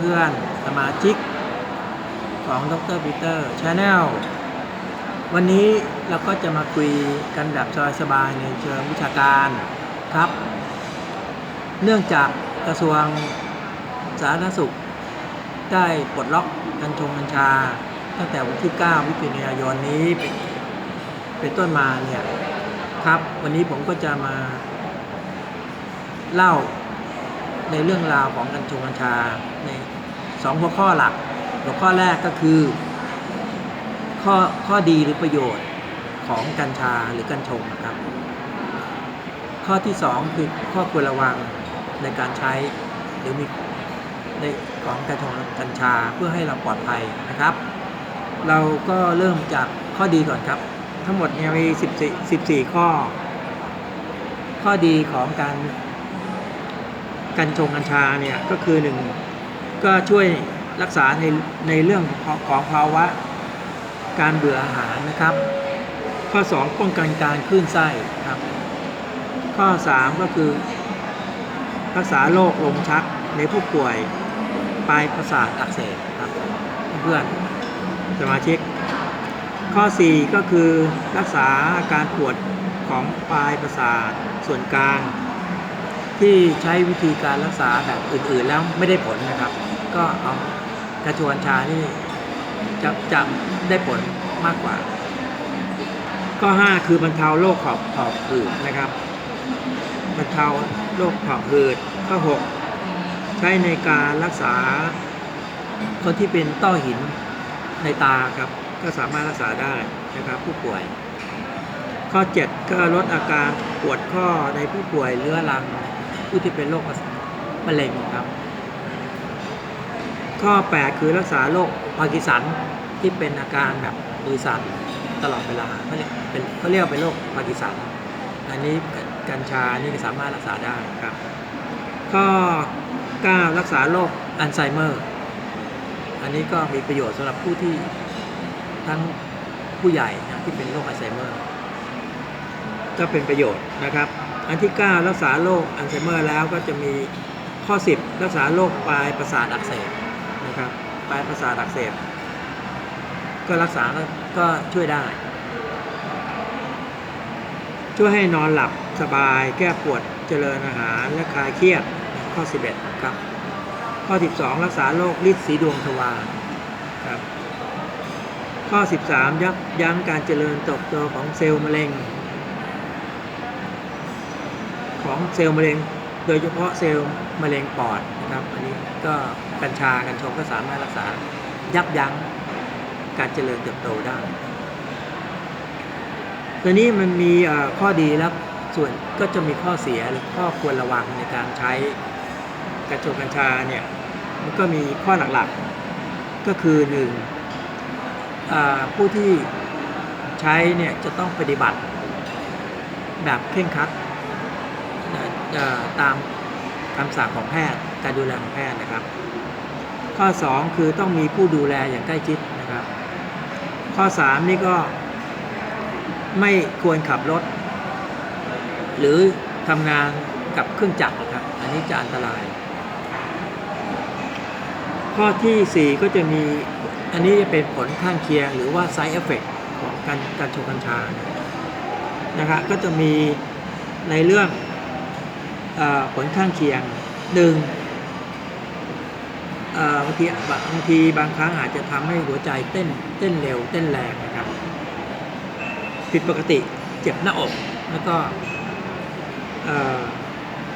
เพื่อนๆ สมาชิกของดรปีเตอร์ชาแนลวันนี้เราก็จะมาคุยกันแบบสบายๆในเชิงวิชาการครับ เนื่องจากกระทรวงสาธารณสุข ได้ปลดล็อกกัญชงกัญชา ตั้งแต่วันที่9วิทยายนนี้เป็นเป็นต้นมาเนี่ยครับ วันนี้ผมก็จะมาเล่า ในเรื่องราวของกัญชงกัญชาในสองหัวข้อหลัก หัวข้อแรกก็คือ ข้อข้อดีหรือประโยชน์ของกัญชาหรือกัญชงนะครับ ข้อที่สองคือข้อควรระวังในการใช้หรือมีในของกัญชงกัญชาเพื่อให้เราปลอดภัยนะครับ เราก็เริ่มจากข้อดีก่อนครับ ทั้งหมดเนี่ยมี 14 14 ข้อ ข้อดีของการ กัญชงกัญชาเนี่ยก็คือหนึ่งก็ช่วยรักษาในในเรื่องของของภาวะการเบื่ออาหารนะครับ ข้อ 2 ป้องกันการคลื่นไส้ครับ ข้อ 3 ก็คือ รักษาโรคลมชักในผู้ป่วยปลายประสาทอักเสบครับเพื่อนสมาชิก ข้อ 4 ก็คือรักษาอาการปวดของปลายประสาทส่วนกลาง ที่ใช้วิธีการรักษาแบบอื่นๆ แล้วไม่ได้ผลนะครับ ก็เอากระชวนชานี่จะจะได้ผลมากกว่าข้อ5คือบรรเทาโรคขอบขอบหืดนะครับบรรเทาโรคขอบหืดข้อ6ใช้ในการรักษาคนที่เป็นต้อหินในตาครับก็สามารถรักษาได้นะครับผู้ป่วย ข้อ 7 ก็ลดอาการปวดข้อในผู้ป่วยเรื้อรัง ผู้ที่เป็นโรคมะเร็งครับ ข้อ 8 คือรักษาโรคพาร์กินสันที่เป็นอาการแบบมือสั่นตลอดเวลาเขาเรียกเป็นเขาเรียกเป็นโรคพาร์กินสันอันนี้กัญชานี่สามารถรักษาได้ครับ ข้อ 9 รักษาโรคอัลไซเมอร์ อันนี้ก็มีประโยชน์สำหรับผู้ที่ทั้งผู้ใหญ่นะที่เป็นโรคอัลไซเมอร์ ก็เป็นประโยชน์นะครับ อันที่ 9 รักษาโรคอัลไซเมอร์แล้วก็จะมีข้อ 10 รักษาโรคปลายประสาทอักเสบนะครับปลายประสาทอักเสบก็รักษาก็ก็ช่วยได้ ช่วยให้นอนหลับสบายแก้ปวดเจริญอาหารและคลายเครียดข้อ 11 ครับ ข้อ 12 รักษาโรคลิดสีดวงทวารครับข้อ 13 ยับยั้งการเจริญเติบโตของเซลล์มะเร็ง ของเซลล์มะเร็ง โดยเฉพาะเซลล์มะเร็งปอดนะครับ อันนี้ก็กัญชากัญชงก็สามารถรักษายับยั้งการเจริญเติบโตได้ตอนนี้มันมีข้อดีแล้วส่วนก็จะมีข้อเสียหรือข้อควรระวังในการใช้กัญชงกัญชาเนี่ยมันก็มีข้อหลักๆ ก็คือหนึ่งผู้ที่ใช้เนี่ยจะต้องปฏิบัติแบบเคร่งครัด ตามคำสั่งของแพทย์การดูแลของแพทย์นะครับ ข้อ 2 คือต้องมีผู้ดูแลอย่างใกล้ชิดนะครับ ข้อ 3 นี่ก็ไม่ควรขับรถ หรือทำงานกับเครื่องจักรนะครับ อันนี้จะอันตราย ข้อทีสี่4 ก็จะมีอันนี้จะเป็นผลข้างเคียง หรือว่า side effect ของการการชงกัญชานะครับก็จะมีในเรื่อง ผลข้างเคียงหนึ่งบางทีบางทีบางครั้งอาจจะทำให้หัวใจเต้นเต้นเร็วเต้นแรงนะครับ ผิดปกติเจ็บหน้าอกแล้วก็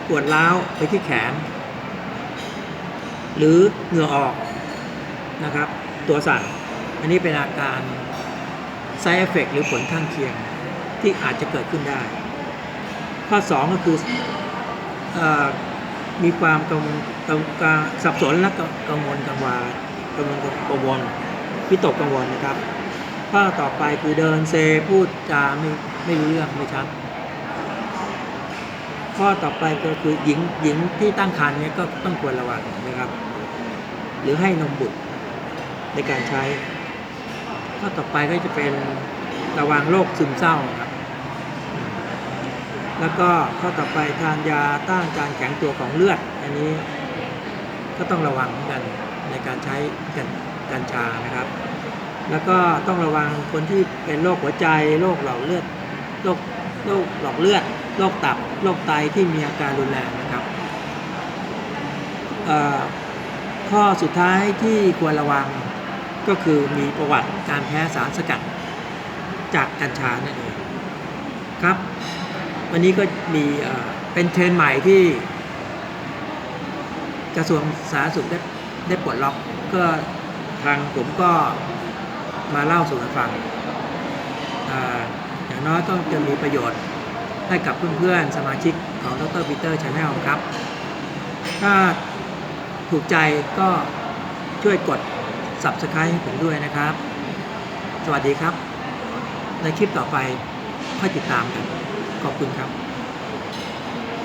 ปวดร้าวไปที่แขน หรือเหงื่อออกนะครับ ตัวสั่นอันนี้เป็นอาการ side effect หรือผลข้างเคียงที่อาจจะเกิดขึ้นได้ ข้อ 2 ก็คือ มีความกังกังกังสับสนและกังกังวลกังวากังวลกังวลวิตกกังวลนะครับข้อต่อไปคือเดินเซพูดจาไม่ไม่รู้เรื่องไม่ชัดข้อต่อไปก็คือหญิงหญิงที่ตั้งครรภ์เนี่ยก็ต้องควรระวังนะครับ หรือให้นมบุตรในการใช้ ข้อต่อไปก็จะเป็นระวังโรคซึมเศร้าครับ แล้วก็ข้อต่อไปทานยาต้านการแข็งตัวของเลือด อันนี้ก็ต้องระวังเหมือนกันในการใช้กัญกัญชานะครับ แล้วก็ต้องระวังคนที่เป็นโรคหัวใจโรคหลอดเลือดโรคโรคหลอดเลือดโรคตับโรคไตที่มีอาการรุนแรงนะครับข้อสุดท้ายที่ควรระวังก็คือมีประวัติการแพ้สารสกัดจากกัญชานั่นเองครับ วันนี้ก็มีเป็นเทรนใหม่ที่กระทรวงสาธารณสุขได้ได้ปลดล็อกก็ทางผมก็มาเล่าสู่กันฟังอ่าอย่างน้อยก็จะมีประโยชน์ให้กับเพื่อนๆ สมาชิกของดรปีเตอร์ชาแนลครับ ถ้าถูกใจก็ช่วยกด Subscribe ให้ผมด้วยนะครับ สวัสดีครับ ในคลิปต่อไปค่อยติดตามกัน ขอบคุณครับ